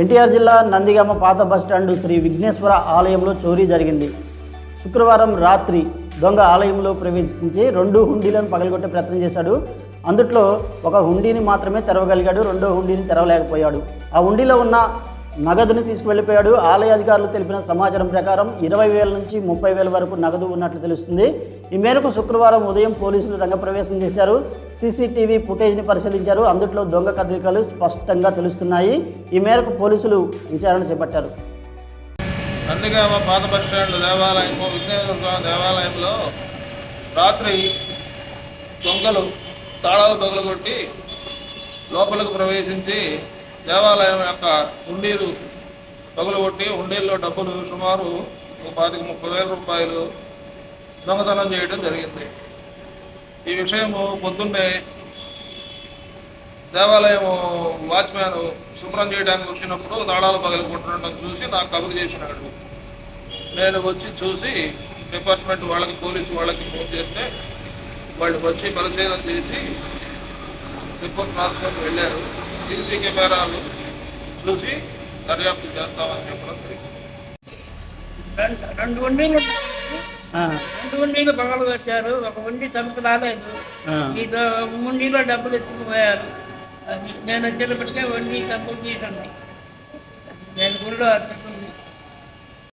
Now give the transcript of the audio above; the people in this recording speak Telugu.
ఎన్టీఆర్ జిల్లా నందిగామ పాత బస్టాండ్ శ్రీ విఘ్నేశ్వర ఆలయంలో చోరీ జరిగింది. శుక్రవారం రాత్రి దొంగ ఆలయంలో ప్రవేశించి రెండు హుండీలను పగలగొట్టే ప్రయత్నం చేశాడు. అందుట్లో ఒక హుండీని మాత్రమే తెరవగలిగాడు రెండో హుండీని తెరవలేకపోయాడు. ఆ హుండీలో ఉన్న నగదుని తీసుకువెళ్ళిపోయాడు. ఆలయ అధికారులు తెలిపిన సమాచారం ప్రకారం ఇరవై వేల నుంచి ముప్పై వేల వరకు నగదు ఉన్నట్లు తెలుస్తుంది. ఈ మేరకు శుక్రవారం ఉదయం పోలీసులు రంగప్రవేశం చేశారు. సీసీటీవీ ఫుటేజ్ని పరిశీలించారు. అందుట్లో దొంగ కదలికలు స్పష్టంగా తెలుస్తున్నాయి. ఈ మేరకు పోలీసులు విచారణ చేపట్టారు. నందిగామ పాత బస్ స్టాండ్ దేవాలయము విఘ్నేశ్వర దేవాలయంలో రాత్రి దొంగలు తాళాలు కొట్టి లోపలకు ప్రవేశించి దేవాలయం యొక్క హుండీలు పగలగొట్టి హుండీల్లో డబ్బులు సుమారు ఒక పాతిక ముప్పై వేల రూపాయలు దొంగతనం చేయడం జరిగింది. ఈ విషయము పొద్దున్నే దేవాలయం వాచ్మ్యాన్ శుభ్రం చేయడానికి వచ్చినప్పుడు దాళాలు పగలగొట్టడం చూసి నాకు కబురు చేసినాడు. నేను వచ్చి చూసి డిపార్ట్మెంట్ వాళ్ళకి పోలీసు వాళ్ళకి ఫోన్ చేస్తే వాళ్ళు వచ్చి పరిశీలన చేసి రిపోర్ట్ రాసుకొని వెళ్ళారు. సీసీ కెమెరాలు చూసి దర్యాప్తు చేస్తామని చెప్పడం జరిగింది. రెండు వండీలు రెండు వండీలు పగలు వచ్చారు ఒక వండి తలుపు రాలేదు. ఈ వండీలో డబ్బులు ఎత్తుకుపోయారు అది నేను వచ్చేటప్పటికే వండి తలుపు తీసండి నేను గుళ్ళో